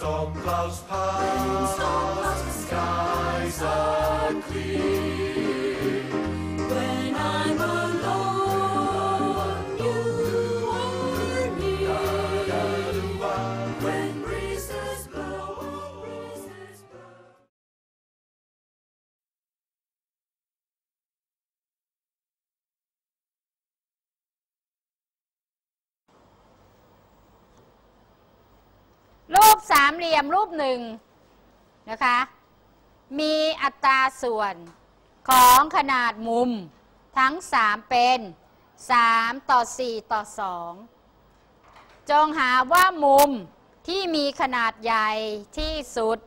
storm clouds pass, storm clouds the skies are clear. ามเหลี่ยมรูปหนึ่งนะคะ มีอัตราส่วนของขนาดมุมทั้ง 3 เป็น 3 ต่อ 4 ต่อ 2 จงหาว่ามุมที่มีขนาดใหญ่ที่สุด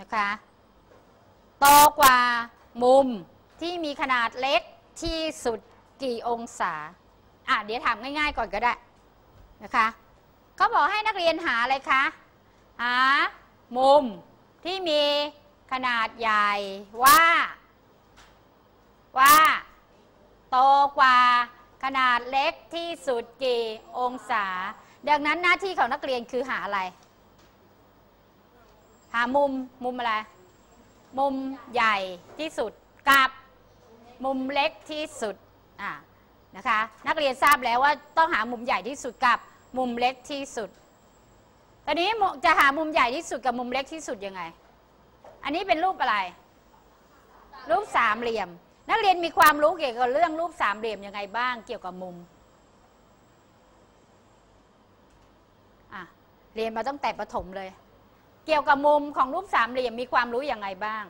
นะคะโตกว่ามุมที่มีขนาดเล็กที่สุดกี่องศา อะ เดี๋ยวถามง่ายๆก่อนก็ได้นะคะเขาบอกให้นักเรียนหาอะไรคะ หามุมที่มีขนาดใหญ่ว่า ว่า โตกว่าขนาดเล็กที่สุดกี่องศา ดังนั้นหน้าที่ของนักเรียนคือหาอะไร หามุมมุมอะไร มุมใหญ่ที่สุดกับมุมเล็กที่สุดอะนะคะ นักเรียนทราบแล้วว่าต้องหามุมใหญ่ที่สุดกับมุมเล็กที่สุด อนนี้จะหามุมใหญ่ที่สุดกับมุมเล็กที่สุดยังไง อันนี้เป็นรูปอะไร รูปสามเหลี่ยม นักเรียนมีความรู้เกี่ยวกับเรื่องรูปสามเหลี่ยมยังไงบ้าง เกี่ยวกับมุมอะเรียนมาตั้งแต่ประถมเลย เกี่ยวกับมุมของรูปสามเหลี่ยมมีความรู้ยังไงบ้าง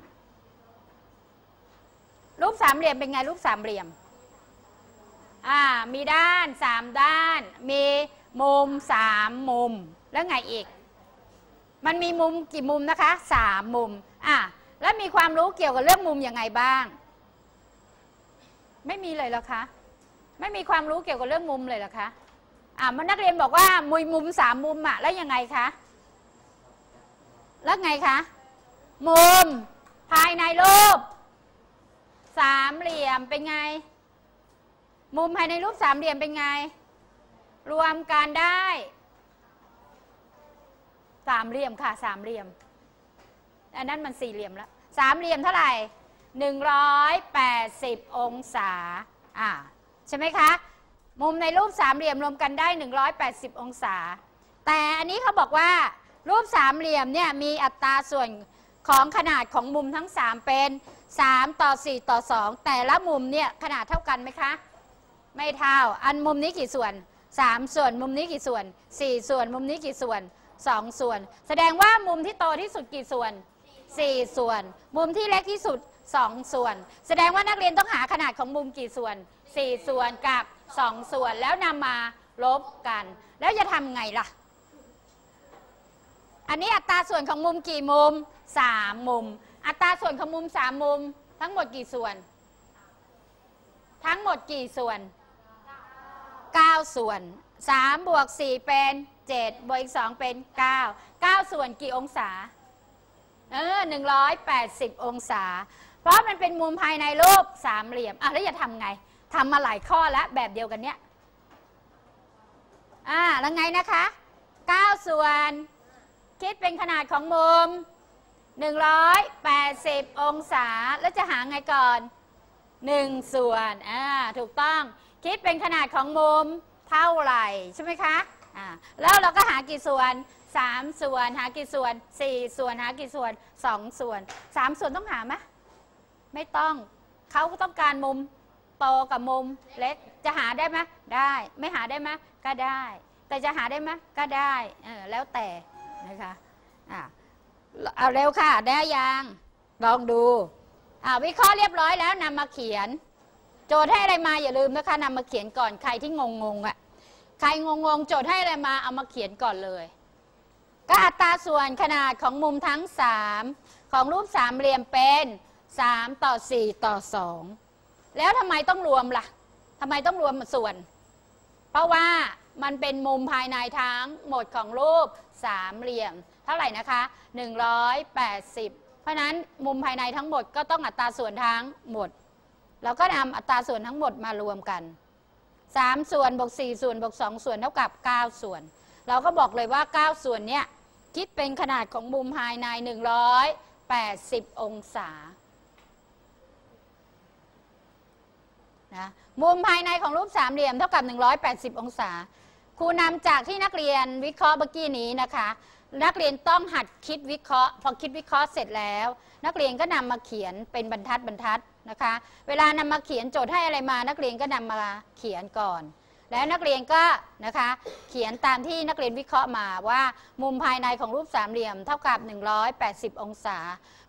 รูปสามเหลี่ยมเป็นไงรูปสามเหลี่ยมอ่ามีด้านสามด้าน มีมุมสามมุมแล้วไงอีก มันมีมุมกี่มุมนะคะสามมุมอะแล้วมีความรู้เกี่ยวกับเรื่องมุมยังไงบ้าง ไม่มีเลยเหรอคะไม่มีความรู้เกี่ยวกับเรื่องมุมเลยเหรอคะอ่ามันนักเรียนบอกว่ามุมมุมสามมุมอะแล้วยังไงคะแล้วไงคะมุม ภายในรูปสามเหลี่ยมเป็นไง มุมภายในรูปสามเหลี่ยมเป็นไง รวมกันได้ สามเหลี่ยมค่ะสามเหลี่ยม อันนั้นมันสี่เหลี่ยมแล้วสามเหลี่ยมเท่าไหร่180อยแปดสิบองศาอ่าใช่ไหมคะ มุมในรูปสามเหลี่ยมรวมกันได้180องศา แต่อันนี้เขาบอกว่ารูปสามเหลี่ยมเนี่ยมีอัตราส่วนของขนาดของมุมทั้ง 3 เป็น 3 ต่อ 4 ต่อ 2 แต่ละมุมเนี่ยขนาดเท่ากันไหมคะ ไม่เท่า อันมุมนี้กี่ส่วน 3 ส่วนมุมนี้กี่ส่วน 4 ส่วนมุมนี้กี่ส่วน 2 ส่วน แสดงว่ามุมที่โตที่สุดกี่ส่วน 4 ส่วน มุมที่เล็กที่สุด 2 ส่วน แสดงว่านักเรียนต้องหาขนาดของมุมกี่ส่วน 4 ส่วนกับ 2 ส่วนแล้วนำมาลบกัน แล้วจะทำไงล่ะ อันนี้อัตราส่วนของมุมกี่มุม 3 มุม อัตราส่วนของมุม 3 มุม ทั้งหมดกี่ส่วน ทั้งหมดกี่ส่วน 9 ส่วน 3บวก4เป็น7บวกอีก2เป็น 9 9 ส่วนกี่องศา เออ 180 องศา เพราะมันเป็นมุมภายในรูปสามเหลี่ยมอะแล้วจะทำไงทำมาหลายข้อแล้วแบบเดียวกันเนี้ยอ่าแล้วไงนะคะ 9 ส่วน คิดเป็นขนาดของมุม 180 องศา แล้วจะหาไงก่อน 1 ส่วนอ่าถูกต้อง คิดเป็นขนาดของมุม เท่าไหร่ใช่ไหมคะอ่าแล้วเราก็หากี่ส่วน 3 ส่วนหากี่ส่วน 4 ส่วนหากี่ส่วน 2 ส่วน 3 ส่วนต้องหาไหมไม่ต้องเขาก็ต้องการมุมโตกับมุมเล็กจะหาได้ไหมได้ ไม่หาได้ไหมก็ได้ แต่จะหาได้ไหมก็ได้เออแล้วแต่นะคะอ่าเอาเร็วค่ะ ได้ยังลองดูอ่าวิเคราะห์เรียบร้อยแล้วนำมาเขียน โจทย์ให้อะไรมาอย่าลืมนะคะนำมาเขียนก่อนใครที่งงงๆอะใครงงงๆโจทย์ให้อะไรมาเอามาเขียนก่อนเลย ก็อัตราส่วนขนาดของมุมทั้ง 3 ของรูปสามเหลี่ยมเป็น 3 ต่อ 4 ต่อ 2 แล้วทำไมต้องรวมล่ะทำไมต้องรวมส่วน เพราะว่ามันเป็นมุมภายในทั้งหมดของรูปสามเหลี่ยม เท่าไหร่นะคะ 180 เพราะฉะนั้นมุมภายในทั้งหมดก็ต้องอัตราส่วนทั้งหมด เราก็นำอัตราส่วนทั้งหมดมารวมกัน 3 ส่วนบวก4ส่วนบวก2ส่วนเท่ากับ 9 ส่วน เราก็บอกเลยว่า 9 ส่วนเนี้ยคิดเป็นขนาดของมุมภายใน 180 องศานะมุมภายในของรูปสามเหลี่ยมเท่ากับ 180 องศา ครูนำจากที่นักเรียนวิเคราะห์เมื่อกี้นี้นะคะ นักเรียนต้องหัดคิดวิเคราะห์ พอคิดวิเคราะห์เสร็จแล้ว นักเรียนก็นำมาเขียนเป็นบรรทัดบรรทัดนะคะ เวลานำมาเขียนโจทย์ให้อะไรมา นักเรียนก็นำมาเขียนก่อน แล้วนักเรียนก็นะคะเขียนตามที่นักเรียนวิเคราะห์มาว่า มุมภายในของรูปสามเหลี่ยมเท่ากับ 180 องศา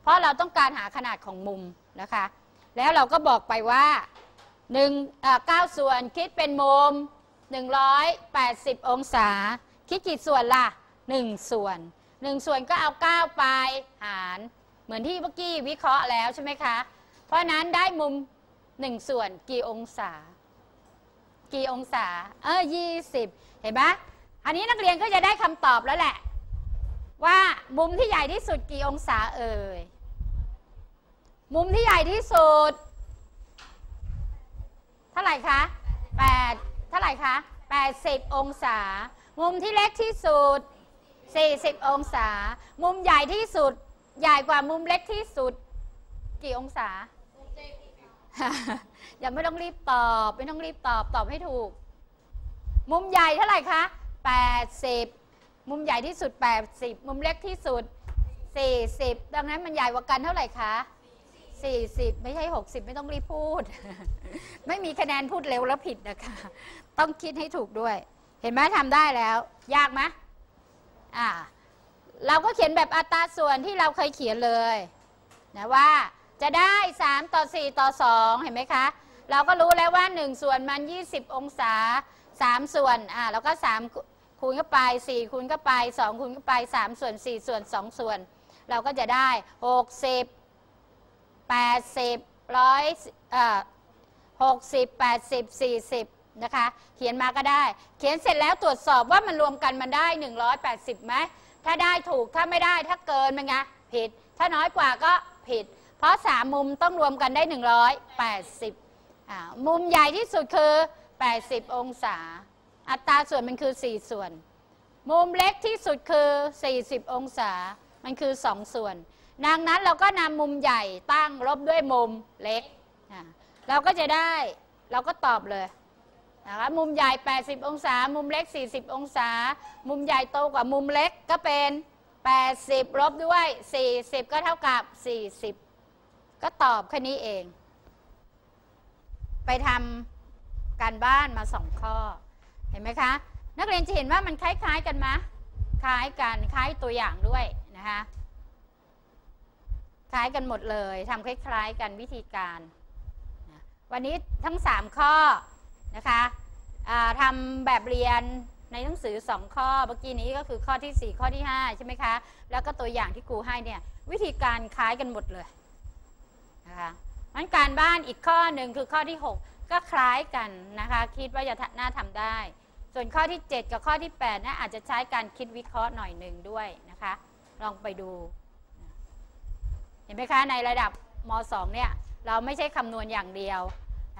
เพราะเราต้องการหาขนาดของมุมนะคะ แล้วเราก็บอกไปว่า1เอ่อ9ส่วนคิดเป็นมุม 180 องศา คิดกี่ส่วนล่ะ 1 ส่วน 1 ส่วนก็เอา 9 ไปหาร เหมือนที่เมื่อกี้วิเคราะห์แล้วใช่ไหมคะ เพราะนั้นได้มุม 1 ส่วนกี่องศา กี่องศา เออ20 เห็นไหมอันนี้นักเรียนก็จะได้คำตอบแล้วแหละ ว่ามุมที่ใหญ่ที่สุดกี่องศาเอ่ย มุมที่ใหญ่ที่สุด เท่าไหร่คะ8เท่าไหร่คะ80 องศา มุมที่เล็กที่สุด 40 องศา มุมใหญ่ที่สุด ใหญ่กว่ามุมเล็กที่สุด กี่องศา อย่าไม่ต้องรีบตอบ ไม่ต้องรีบตอบ ตอบให้ถูก มุมใหญ่เท่าไหร่คะ 80 มุมใหญ่ที่สุด 80 มุมเล็กที่สุด 40 ดังนั้นมันใหญ่กว่ากันเท่าไหร่คะ 40 ไม่ใช่ 60 ไม่ต้องรีบพูด ไม่มีคะแนนพูดเร็วแล้วผิดนะคะ ต้องคิดให้ถูกด้วย เห็นไหมทำได้แล้ว ยากไหม อ่าเราก็เขียนแบบอัตราส่วนที่เราเคยเขียนเลยนะว่าจะได้ 3 ต่อ 4 ต่อ 2 เห็นไหมคะ เราก็รู้แล้วว่า 1 ส่วนมัน 20 องศา 3 ส่วนอ่าแล้วก็3คูณเข้าไป 4 คูณเข้าไป 2 คูณเข้าไป 3 ส่วน 4 ส่วน 2 ส่วน เราก็จะได้ 60 80ร้อยเอ่อ60 80 40 นะคะ เขียนมาก็ได้ เขียนเสร็จแล้วตรวจสอบว่ามันรวมกันมันได้ 180ไหมถ้าได้ถูกถ้าไม่ได้ถ้าเกินมันไงผิด ถ้าน้อยกว่าก็ผิด เพราะ 3 มุมต้องรวมกันได้ 180อ่ามุมใหญ่ที่สุดคือ 80 องศา อัตราส่วนมันคือ 4 ส่วน มุมเล็กที่สุดคือ 40 องศา มันคือ 2 ส่วน ดังนั้นเราก็นำมุมใหญ่ตั้งลบด้วยมุมเล็ก เราก็จะได้เราก็ตอบเลย นะคะมุมใหญ่ 80 องศา มุมเล็ก 40 องศา มุมใหญ่โตกว่ามุมเล็กก็เป็น 80ลบด้วย 40 ก็เท่ากับ 40 ก็ตอบแค่นี้เอง ไปทำการบ้านมาสองข้อ เห็นไหมคะ นักเรียนจะเห็นว่ามันคล้าย ๆ กันไหมคล้ายกันคล้ายตัวอย่างด้วยนะคะคล้ายกันหมดเลยทำคล้าย ๆ กันวิธีการ วันนี้ทั้ง 3 ข้อ นะคะทำแบบเรียนในหนังสือ 2 ข้อเมื่อกี้นี้ก็คือข้อที่ 4 ข้อที่ 5 ใช่ไหมคะ แล้วก็ตัวอย่างที่ครูให้เนี่ยวิธีการคล้ายกันหมดเลยนะคะมันการบ้านอีกข้อหนึ่งคือข้อที่ 6 ก็คล้ายกันนะคะ คิดว่าจะน่าทำได้ ส่วนข้อที่ 7 กับข้อที่8นะอาจจะใช้การคิดวิเคราะห์หน่อยหนึ่งด้วยนะคะ ลองไปดู เห็นไหมคะในระดับม 2 เนี่ยเราไม่ใช่คำนวณอย่างเดียว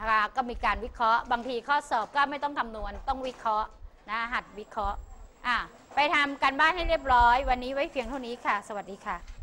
นะคะก็มีการวิเคราะห์ บางทีข้อสอบก็ไม่ต้องคำนวณต้องวิเคราะห์นะหัดวิเคราะห์อะไปทำการบ้านให้เรียบร้อย วันนี้ไว้เพียงเท่านี้ค่ะ สวัสดีค่ะ